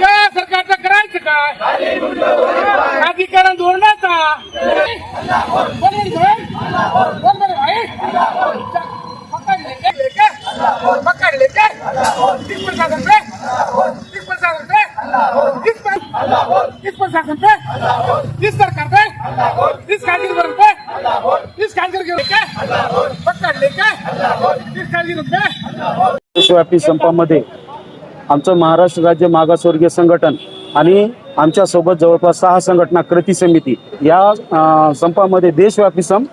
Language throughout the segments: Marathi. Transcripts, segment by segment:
या सरकारचा करायचं काय राजकीकरण धोरणाचा पकडले का पकडले का तिथपर्यंत साधन रे तिथपर्यंत साधन रे तिथपर्यंत तिथपर्यंत साधन रे तीस सरकार रे तीस खाजगीवर रे तीस खाजगीर गेले का पकडले का तीस खाजगीर रे देशव्यापी संपामध्ये आमचं महाराष्ट्र राज्य मागासवर्गीय संघटन आणि आमच्यासोबत जवळपास सहा संघटना कृती समिती या संपामध्ये देशव्यापी संप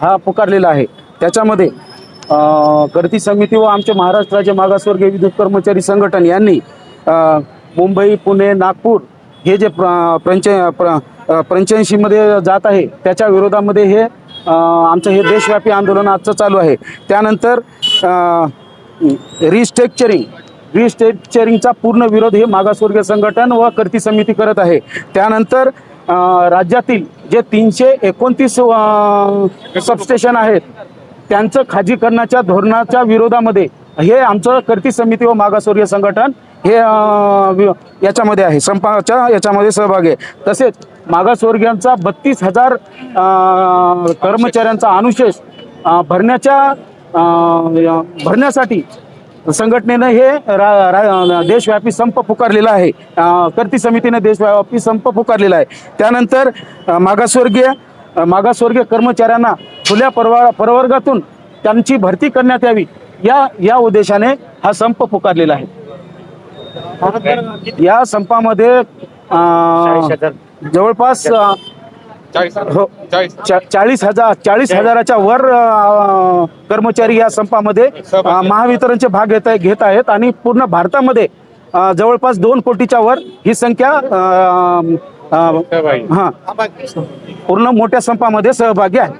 हा पुकारलेला आहे. त्याच्यामध्ये कृती समिती व आमचे महाराष्ट्र राज्य मागासवर्गीय विद्युत कर्मचारी संघटन यांनी मुंबई पुणे नागपूर हे जे प्रंच प्र पंच्याऐंशीमध्ये जात आहे त्याच्या विरोधामध्ये हे आमचं हे देशव्यापी आंदोलन आजचं चालू आहे. त्यानंतर रिस्ट्रक्चरिंग रिस्ट्रक्चरिंगचा पूर्ण विरोध हे मागासवर्गीय संघटन व कृती समिती करत आहे. त्यानंतर राज्यातील जे तीनशे एकोणतीस सबस्टेशन आहेत त्यांचं खाजीकरणाच्या धोरणाच्या विरोधामध्ये हे आमचं कर्ती समिती व मागासवर्गीय संघटन हे वि- याच्यामध्ये आहे संपाच्या याच्यामध्ये सहभाग आहे. तसेच मागासवर्गीयांचा बत्तीस हजार कर्मचाऱ्यांचा अनुशेष भरण्याच्या भरण्यासाठी संघटनेनं हे रा, रा, देशव्यापी संप पुकारलेला आहे. कृती समितीने देशव्यापी संप पुकारलेला आहे. त्यानंतर मागासवर्गीय मागासवर्गीय कर्मचाऱ्यांना खुल्या परवा प्रवर्गातून त्यांची भरती करण्यात यावी. या या उद्देशाने हा संप पुकारलेला आहे. या संपामध्ये जवळपास हो. चा- चाळीस हजार चाळीस हजाराच्या वर अ, कर्मचारी या संपामध्ये अ, महावितरणचे भाग घेत आहे- घेत आहेत आणि पूर्ण भारतामध्ये अ, जवळपास दोन कोटीच्या वर ही संख्या अ, अ, हा पूर्ण मोठ्या संपामध्ये सहभागी आहे.